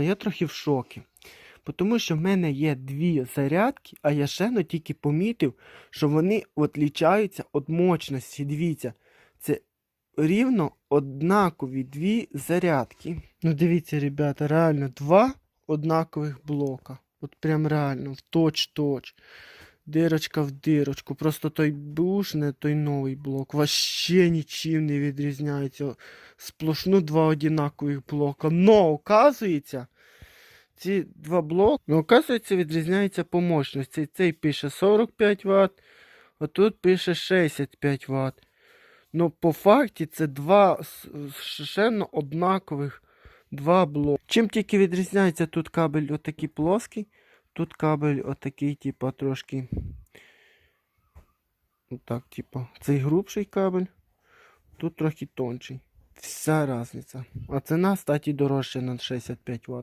Я трохи в шокі. Тому що в мене є дві зарядки, а я ще не тільки помітив, що вони відлічаються від мощності. Дивіться, це рівно однакові дві зарядки. Ну дивіться, ребята, реально два однакових блока. От прям реально, в точ-точ. Дирочка в дирочку. Просто той бушне, той новий блок. Вообще нічим не відрізняється. Сплошну два однакових блока. Но, оказується, ці два блоки, ну, оказується, відрізняються по мощності. Цей пише 45 Вт, а тут пише 65 Вт. Ну, по факті це два совершенно однакових два блоки. Чим тільки відрізняється тут кабель отакий плоский, тут кабель отакий, типа, трошки. Отак, типа, цей грубший кабель, тут трохи тонший. Вся різниця. А ціна, статі, дорожча на 65 Вт.